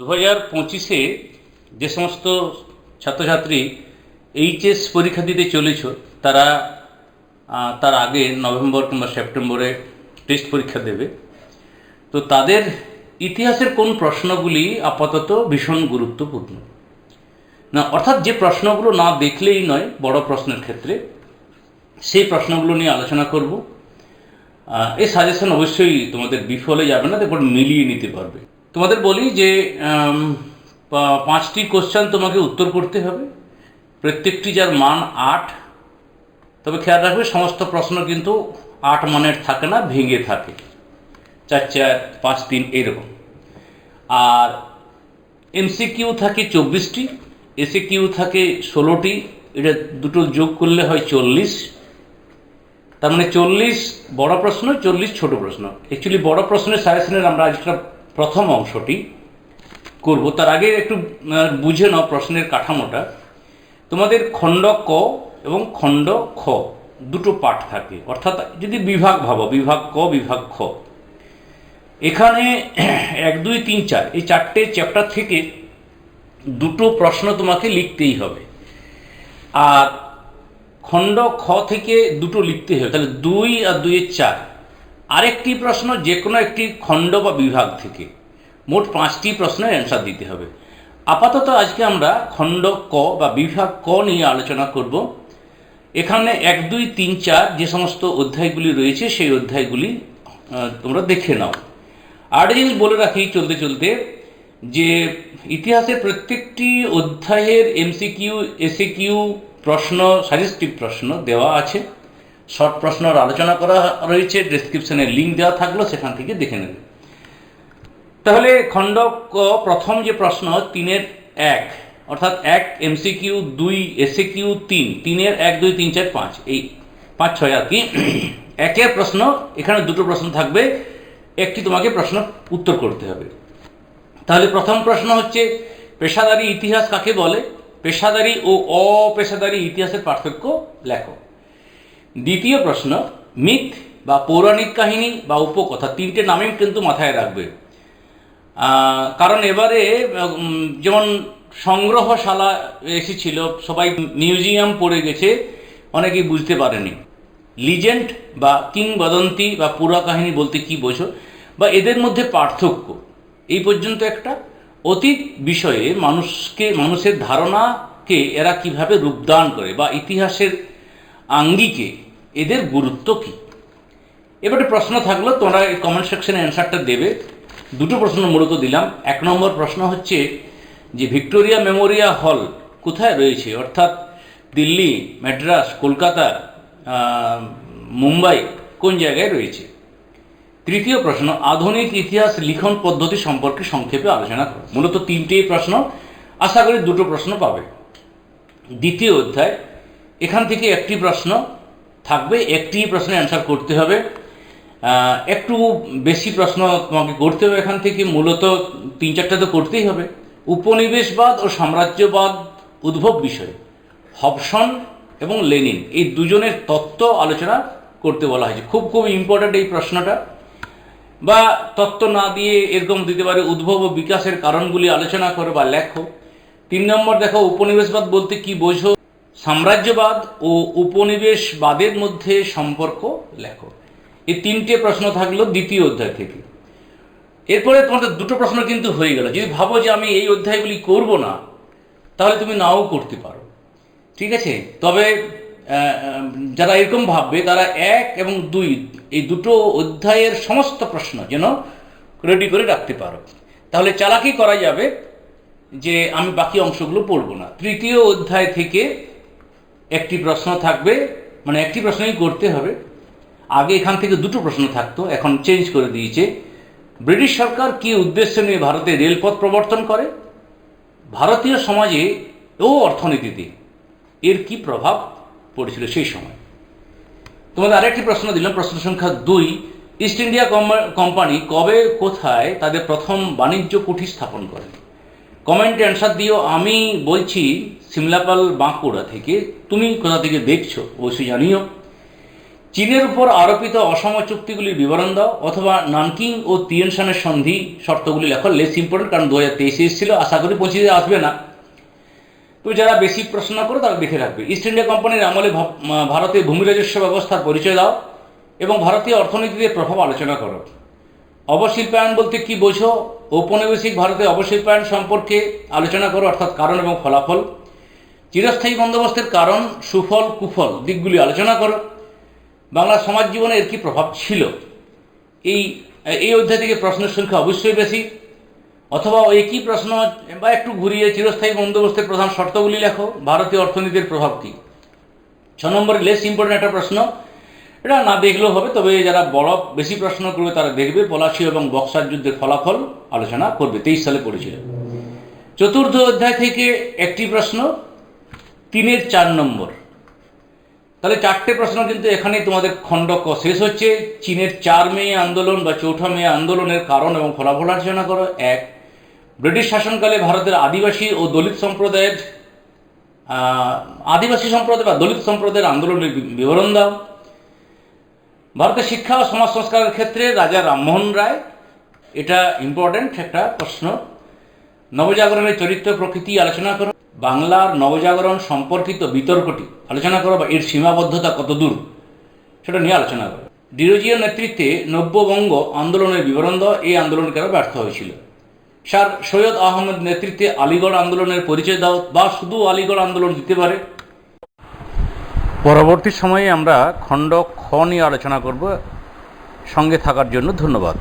দু হাজার পঁচিশে যে সমস্ত ছাত্রছাত্রী এইচএস পরীক্ষা দিতে চলেছ, তারা তার আগে নভেম্বর কিংবা সেপ্টেম্বরে টেস্ট পরীক্ষা দেবে। তো তাদের ইতিহাসের কোন প্রশ্নগুলি আপাতত ভীষণ গুরুত্বপূর্ণ। না, অর্থাৎ যে প্রশ্নগুলো না দেখলেই নয়, বড় প্রশ্নের ক্ষেত্রে, সেই প্রশ্নগুলো নিয়ে আলোচনা করব। এই সাজেশন অবশ্যই তোমাদের বিফলে যাবে না দেখো মিলিয়ে নিতে পারবে। তোমাদের বলি যে পাঁচটি কোশ্চেন তোমাকে উত্তর করতে হবে। প্রত্যেকটি যার মান আট, তবে খেয়াল রাখবে সমস্ত প্রশ্ন কিন্তু আট মানের থাকে না, ভেঙে থাকে। চার চার, পাঁচ, তিন এইরকম আর এমসিকিউ থাকে চব্বিশটি এসে কিউ থাকে ষোলোটি, এটা দুটো যোগ করলে হয় চল্লিশ। তার মানে চল্লিশ বড় প্রশ্ন, চল্লিশ ছোট প্রশ্ন। অ্যাকচুয়ালি বড় প্রশ্নের সাজেশনের আমরা আজকে প্রথম অংশটি করব। তার আগে একটু বুঝে নাও প্রশ্নের কাঠামোটা। তোমাদের খণ্ড ক এবং খণ্ড খ দুটো পাঠ থাকে। অর্থাৎ যদি বিভাগ ভাবো, বিভাগ ক, বিভাগ খ। এখানে এক, দুই, তিন, চার, এই চারটে চ্যাপ্টার থেকে দুটো প্রশ্ন তোমাকে লিখতেই হবে। আর খণ্ড খ থেকে দুটো লিখতে হবে। তাহলে দুই আর দুইয়ের চার। আরেকটি প্রশ্ন, যে কোনো একটি খণ্ড বা বিভাগ থেকে। মোট পাঁচটি প্রশ্নের অ্যান্সার দিতে হবে। আপাতত আজকে আমরা খণ্ড ক বা বিভাগ ক নিয়ে আলোচনা করব। এখানে এক, দুই, তিন, চার যে সমস্ত অধ্যায়গুলি রয়েছে, সেই অধ্যায়গুলি তোমরা দেখে নাও। আর একটা জিনিস বলে রাখি চলতে চলতে, যে ইতিহাসের প্রত্যেকটি অধ্যায়ের এমসিকিউ এসিকিউ প্রশ্ন সাজেস্টিভ প্রশ্ন দেওয়া আছে। শর্ট প্রশ্নর আলোচনা করা রয়েছে ডেসক্রিপশনে লিঙ্ক দেওয়া থাকল, সেখান থেকে দেখে নেবে। তাহলে খণ্ড প্রথম যে প্রশ্ন, তিনের এক, অর্থাৎ এক এমসিকিউ দুই এসিকিউ তিন, তিনের এক, দুই, তিন, চার, পাঁচ, এই পাঁচ, ছয় আর কি। একের প্রশ্ন, এখানে দুটো প্রশ্ন থাকবে, একটি তোমাকে প্রশ্ন উত্তর করতে হবে। তাহলে প্রথম প্রশ্ন হচ্ছে, পেশাদারি ইতিহাস কাকে বলে? পেশাদারি ও অপেশাদারি ইতিহাসের পার্থক্য লেখো। দ্বিতীয় প্রশ্ন, মিথ বা পৌরাণিক কাহিনী বা উপকথা তিনটে নামেই কিন্তু মাথায় রাখবে। কারণ এবারে যেমন সংগ্রহশালা এসেছিল, সবাই মিউজিয়াম পড়ে গেছে, অনেকেই বুঝতে পারেনি। লিজেন্ড বা কিংবদন্তি বা পুরা কাহিনী বলতে কি বোঝো? বা এদের মধ্যে পার্থক্য। এই পর্যন্ত একটা। অতীত বিষয়ে মানুষকে, মানুষের ধারণাকে এরা কীভাবে রূপদান করে বা ইতিহাসের আঙ্গিকে, এদের গুরুত্ব কী? এবারে প্রশ্ন থাকল, তোমরা এই কমেন্ট সেকশনে অ্যান্সারটা দেবে। দুটো প্রশ্ন মূলত দিলাম। এক নম্বর প্রশ্ন হচ্ছে যে, ভিক্টোরিয়া মেমোরিয়া হল কোথায় রয়েছে? অর্থাৎ দিল্লি ম্যাড্রাস কলকাতা মুম্বাই কোন জায়গায় রয়েছে? তৃতীয় প্রশ্ন, আধুনিক ইতিহাস লিখন পদ্ধতি সম্পর্কে সংক্ষেপে আলোচনা করো। মূলত তিনটেই প্রশ্ন। আশা করি দুটো প্রশ্ন পাবে। দ্বিতীয় অধ্যায় এখান থেকে একটি প্রশ্ন থাকবে, একটি প্রশ্নে অ্যান্সার করতে হবে। একটু বেশি প্রশ্ন তোমাকে করতে হবে এখান থেকে, মূলত তিন চারটা তো করতেই হবে। উপনিবেশবাদ ও সাম্রাজ্যবাদ উদ্ভব বিষয়, হবসন এবং লেনিন, এই দুজনের তত্ত্ব আলোচনা করতে বলা হয়েছে। খুব খুব ইম্পর্ট্যান্ট এই প্রশ্নটা। বা তত্ত্ব না দিয়ে এরকম দিতে পারে উদ্ভব ও বিকাশের কারণগুলি আলোচনা করো বা লেখো। তিন নম্বর দেখো, উপনিবেশবাদ বলতে কি বোঝো? সাম্রাজ্যবাদ ও উপনিবেশবাদের মধ্যে সম্পর্ক লেখো। এই তিনটে প্রশ্ন থাকল দ্বিতীয় অধ্যায় থেকে। এরপরে তোমাদের দুটো প্রশ্ন কিন্তু হয়ে গেল। যদি ভাবো যে আমি এই অধ্যায়গুলি করব না, তাহলে তুমি নাও করতে পারো। ঠিক আছে? তবে যারা এরকম ভাববে, তারা এক এবং দুই, এই দুটো অধ্যায়ের সমস্ত প্রশ্ন যেন রেডি করে রাখতে পারো। তাহলে চালাকি করা যাবে যে আমি বাকি অংশগুলো পড়ব না। তৃতীয় অধ্যায় থেকে একটি প্রশ্ন থাকবে মানে একটি প্রশ্নই করতে হবে। আগে এখান থেকে দুটো প্রশ্ন থাকতো, এখন চেঞ্জ করে দিয়েছে। ব্রিটিশ সরকার কি উদ্দেশ্য নিয়ে ভারতে রেলপথ প্রবর্তন করে? ভারতীয় সমাজে ও অর্থনীতিতে এর কি প্রভাব পড়েছিল সেই সময়? তোমাদের আরেকটি প্রশ্ন দিলাম, প্রশ্ন সংখ্যা দুই। ইস্ট ইন্ডিয়া কোম্পানি কবে কোথায় তাদের প্রথম বাণিজ্য কুঠি স্থাপন করে? কমেন্টে অ্যান্সার দিও। আমি বলছি সিমলাপাল বাঁকুড়া থেকে। তুমি কোথা থেকে দেখছ অবশ্যই জানিও। চীনের উপর আরোপিত অসম চুক্তিগুলির বিবরণ দাও অথবা নানকিং ও তিয়েনশানের সন্ধি শর্তগুলি লেখো। লেস ইম্পর্টেন্ট কারণ দু হাজার তেইশে এসেছিল আশা করি পঁচিশে আসবে না। তো যারা বেশি প্রশ্ন করো তারা দেখে রাখবে। ইস্ট ইন্ডিয়া কোম্পানির আমলে ভা- আহ, ভারতীয় ভূমি রাজস্ব ব্যবস্থার পরিচয় দাও এবং ভারতীয় অর্থনীতিতে প্রভাব আলোচনা করো। অবশিল্পায়ন বলতে কি বোঝো? ঔপনিবেশিক ভারতের অবশিল্পায়ন সম্পর্কে আলোচনা করো, অর্থাৎ কারণ এবং ফলাফল। চিরস্থায়ী বন্দোবস্তের কারণ, সুফল, কুফল দিকগুলি আলোচনা করো। বাংলা সমাজ জীবনে এর কি প্রভাব ছিল? এই এই অধ্যায় থেকে প্রশ্নের সংখ্যা অবশ্যই বেশি। অথবা একই প্রশ্ন, বা একটু ঘুরিয়ে চিরস্থায়ী বন্দোবস্তের প্রধান শর্তগুলি লেখো। ভারতীয় অর্থনীতির প্রভাব কী? ছ নম্বরে লেস ইম্পর্টেন্ট একটা প্রশ্ন এটা না দেখলেও হবে, তবে যারা বড় বেশি প্রশ্ন করবে তারা দেখবে, পলাশী এবং বক্সার যুদ্ধের ফলাফল আলোচনা করবে, তেইশ সালে পড়েছিল চতুর্থ অধ্যায় থেকে একটি প্রশ্ন, তিনের চার নম্বর। তাহলে চারটে প্রশ্ন কিন্তু এখানেই তোমাদের খণ্ড শেষ হচ্ছে। চীনের চার মে আন্দোলন বা চৌঠা মে আন্দোলনের কারণ এবং ফলাফল আলোচনা করো, এক। ব্রিটিশ শাসনকালে ভারতের আদিবাসী ও দলিত সম্প্রদায়ের আদিবাসী সম্প্রদায় বা দলিত সম্প্রদায়ের আন্দোলনের বিবরণ দাও। ভারতের শিক্ষা ও সমাজ সংস্কারের ক্ষেত্রে রাজা রামমোহন রায়, এটা ইম্পর্ট্যান্ট একটা প্রশ্ন। নবজাগরণের চরিত্র, প্রকৃতি আলোচনা করো। বাংলার নবজাগরণ সম্পর্কিত বিতর্কটি আলোচনা করো বা এর সীমাবদ্ধতা কত দূর, সেটা নিয়ে আলোচনা করো। ডিরোজিও নেতৃত্বে নব্যবঙ্গ আন্দোলনের বিবরণ দেওয়া এই আন্দোলন কেন ব্যর্থ হয়েছিল? স্যার সৈয়দ আহমেদ নেতৃত্বে আলিগড় আন্দোলনের পরিচয় দাও, বা শুধু আলিগড় আন্দোলন দিতে পারে? পরবর্তী সময়ে আমরা খণ্ড খ নিয়ে আলোচনা করব। সঙ্গে থাকার জন্য ধন্যবাদ।